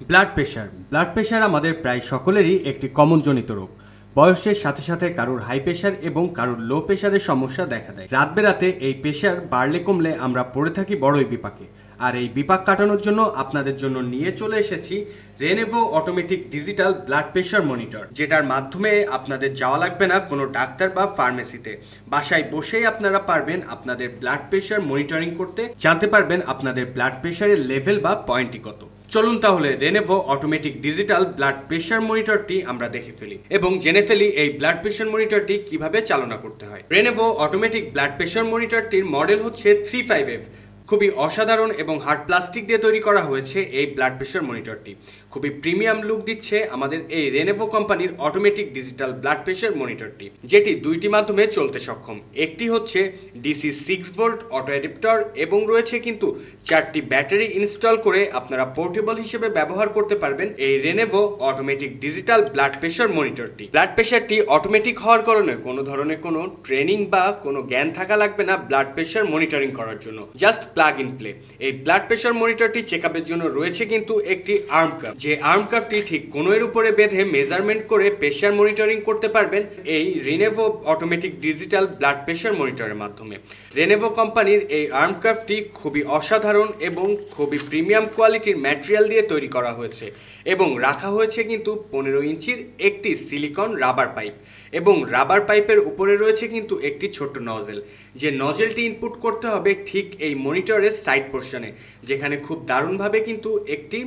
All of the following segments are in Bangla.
ব্লাড প্রেশার ব্লাড প্রেশার আমাদের প্রায় সকলেরই একটি কমন জনিত রোগ। বয়সের সাথে সাথে কারোর হাই প্রেশার এবং কারোর লো প্রেশারের সমস্যা দেখা দেয়। রাত বেরাতে এই প্রেশার বাড়লে কমলে আমরা পড়ে থাকি বড়ই বিপাকে। আর এই বিপাক কাটানোর জন্য আপনাদের জন্য নিয়ে চলে এসেছি Renevo automatic digital blood pressure monitor যেটার মাধ্যমে আপনাদের যাওয়া লাগবে না কোনো ডাক্তার বা ফার্মেসিতে বাসায় বসেই আপনারা পারবেন আপনাদের ব্লাড প্রেশার মনিটরিং করতে। জানতে পারবেন আপনাদের ব্লাড প্রেশারের লেভেল বা পয়েন্টটি কত। চলুন তাহলে Renevo automatic digital blood pressure মনিটরটি আমরা দেখে ফেলি। এবং জেনে ফেলি এই ব্লাড প্রেশার মনিটরটি কীভাবে চালনা করতে হয়। রেনেভো অটোমেটিক ব্লাড প্রেশার মনিটরটির মডেল হচ্ছে থ্রি ফাইভ এফ খুবই অসাধারণ এবং হার্ড প্লাস্টিক দিয়ে তৈরি করা হয়েছে এই ব্লাড প্রেশার মনিটরটি খুবই প্রিমিয়াম লুক দিচ্ছে আমাদের এই রেনেভো কোম্পানির অটোমেটিক ডিজিটাল ব্লাড প্রেশার মনিটরটি যেটি দুইটি মাধ্যমে চলতে সক্ষম। একটি হচ্ছে DC six volt auto adapter এবং রয়েছে কিন্তু চারটি ব্যাটারি ইনস্টল করে আপনারা পোর্টেবল হিসেবে ব্যবহার করতে পারবেন এই Renevo automatic digital blood pressure মনিটরটি blood প্রেশারটি অটোমেটিক হওয়ার কারণে কোনো ধরনের কোনো ট্রেনিং বা কোনো জ্ঞান থাকা লাগবে না ব্লাড প্রেশার মনিটরিং করার জন্য। জাস্ট প্লাগ ইন প্লে এই ব্লাড প্রেশার মনিটরটি চেক আপের জন্য রয়েছে কিন্তু একটি আর্ম কাপ যে আর্ম কাপটি ঠিক কোনোর উপরে বেঁধে মেজারমেন্ট করে প্রেশার মনিটরিং করতে পারবেন এই Renevo automatic digital blood pressure মনিটরের মাধ্যমে। রেনেভো কোম্পানির এই আর্ম কাপটি খুবই অসাধারণ এবং খুবই প্রিমিয়াম কোয়ালিটির ম্যাটেরিয়াল দিয়ে তৈরি করা হয়েছে এবং রাখা হয়েছে কিন্তু পনেরো ইঞ্চির একটি সিলিকন রাবার পাইপ এবং রাবার পাইপের উপরে রয়েছে কিন্তু একটি ছোট্ট নজেল যে নজেলটি ইনপুট করতে হবে ঠিক এই মনিটরের সাইড পোর্শনে যেখানে খুব দারুণভাবে কিন্তু একটি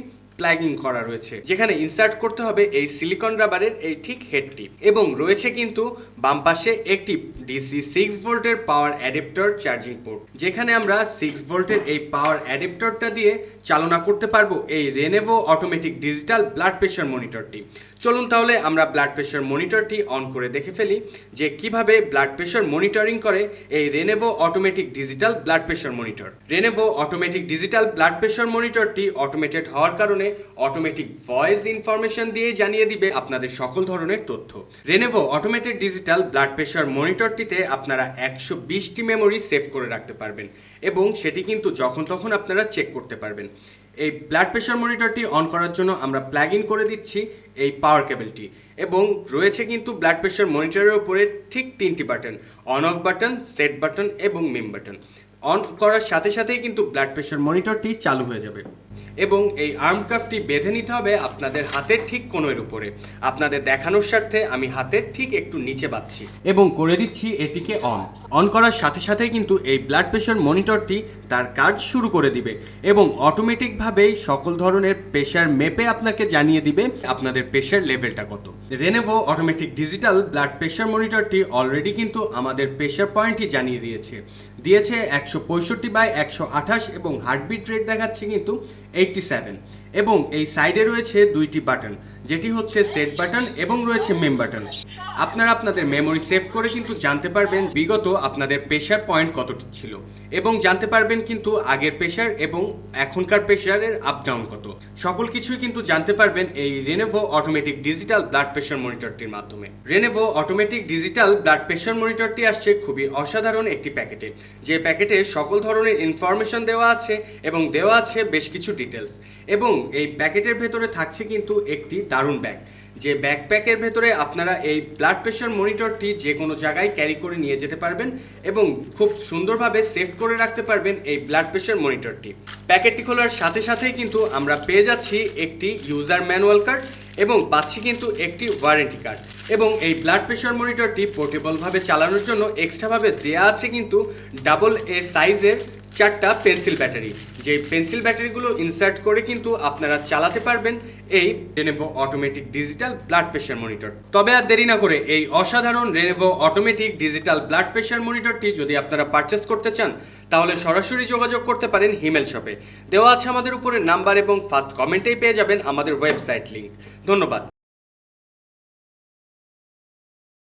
প্লাগিং করা রয়েছে, যেখানে ইনসার্ট করতে হবে এই সিলিকন রাবারের এই ঠিক হেডটি এবং রয়েছে কিন্তু বাম পাশে একটি ডিসি সিক্স ভোল্টের পাওয়ার অ্যাডাপ্টার চার্জিং পোর্ট যেখানে আমরা সিক্স ভোল্টের এই পাওয়ার অ্যাডাপ্টারটা দিয়ে চালনা করতে পারব এই Renevo automatic digital blood pressure মনিটরটি চলুন তাহলে আমরা ব্লাড প্রেশার মনিটরটি অন করে দেখে ফেলি যে কীভাবে ব্লাড প্রেশার মনিটরিং করে এই Renevo automatic digital blood pressure monitor Renevo automatic digital blood pressure মনিটরটি automated হওয়ার কারণে অটোমেটিক ভয়েস ইনফরমেশন দিয়ে জানিয়ে দিবে আপনাদের সকল ধরনের তথ্য। Renevo automated digital blood pressure মনিটরটিতে আপনারা একশো বিশটি মেমোরি সেভ করে রাখতে পারবেন এবং সেটি কিন্তু যখন তখন আপনারা চেক করতে পারবেন। এই ব্লাড প্রেশার মনিটরটি অন করার জন্য আমরা প্লাগ ইন করে দিচ্ছি এই পাওয়ার কেবলটি এবং রয়েছে কিন্তু ব্লাড প্রেশার মনিটরের উপরে ঠিক তিনটি button on off button set button এবং মিম বাটন অন করার সাথে সাথেই কিন্তু ব্লাড প্রেশার মনিটরটি চালু হয়ে যাবে। এবং এই আর্ম কাফটি বেঁধে নিতে হবে আপনাদের হাতের ঠিক কোণের উপরে। আপনাদের দেখানোর স্বার্থে আমি হাতের ঠিক একটু নিচে বাঁধছি। এবং করে দিচ্ছি এটিকে অন অন করার সাথে সাথে কিন্তু এই ব্লাড প্রেশার মনিটরটি তার কাজ শুরু করে দিবে এবং অটোমেটিকভাবেই সকল ধরনের প্রেশার মেপে আপনাকে জানিয়ে দিবে আপনাদের প্রেশার লেভেলটা কত। Renevo automatic digital blood pressure মনিটরটি already কিন্তু আমাদের প্রেশার পয়েন্টই জানিয়ে দিয়েছে। দিয়েছে একশো পঁয়ষট্টি বাই একশো আঠাশ এবং হার্টবিট রেট দেখাচ্ছে কিন্তু এইটটি সেভেন এবং এই সাইডে রয়েছে দুইটি বাটন যেটি হচ্ছে সেট বাটন এবং রয়েছে মেম বাটন আপনারা আপনাদের মেমোরি সেভ করে কিন্তু জানতে পারবেন বিগত আপনাদের প্রেশার পয়েন্ট কতটি ছিল এবং জানতে পারবেন কিন্তু আগের প্রেশার এবং এখনকার প্রেশারের আপ ডাউন কত। সকল কিছুই কিন্তু জানতে পারবেন এই Renevo automatic digital blood pressure মনিটরটির মাধ্যমে। Renevo automatic digital blood pressure মনিটরটি আসছে খুবই অসাধারণ একটি প্যাকেটে। যে প্যাকেটে সকল ধরনের ইনফরমেশন দেওয়া আছে এবং দেওয়া আছে বেশ কিছু ডিটেলস এবং এই প্যাকেটের ভেতরে থাকছে কিন্তু একটি দারুণ ব্যাগ। যে ব্যাকপ্যাকের ভেতরে আপনারা এই ব্লাড প্রেশার মনিটরটি যে কোনো জায়গায় ক্যারি করে নিয়ে যেতে পারবেন এবং খুব সুন্দরভাবে সেভ করে রাখতে পারবেন এই ব্লাড প্রেশার মনিটরটি প্যাকেটটি খোলার সাথে সাথেই কিন্তু আমরা পেয়ে যাচ্ছি একটি ইউজার ম্যানুয়াল কার্ড এবং পাচ্ছি কিন্তু একটি ওয়ারেন্টি কার্ড এবং এই ব্লাড প্রেশার মনিটরটি পোর্টেবলভাবে চালানোর জন্য এক্সট্রাভাবে দেওয়া আছে কিন্তু ডাবল এ সাইজের চারটা পেন্সিল ব্যাটারি। যে পেন্সিল ব্যাটারিগুলো ইনসার্ট করে কিন্তু আপনারা চালাতে পারবেন, এই Renevo automatic digital blood pressure monitor তবে আর দেরি না করে এই অসাধারণ Renevo automatic digital blood pressure মনিটরটি যদি আপনারা পারচেস করতে চান, তাহলে সরাসরি যোগাযোগ করতে পারেন হিমেল শপে। দেওয়া আছে আমাদের উপরে নাম্বার এবং ফার্স্ট কমেন্টেই পেয়ে যাবেন আমাদের ওয়েবসাইট লিঙ্ক ধন্যবাদ।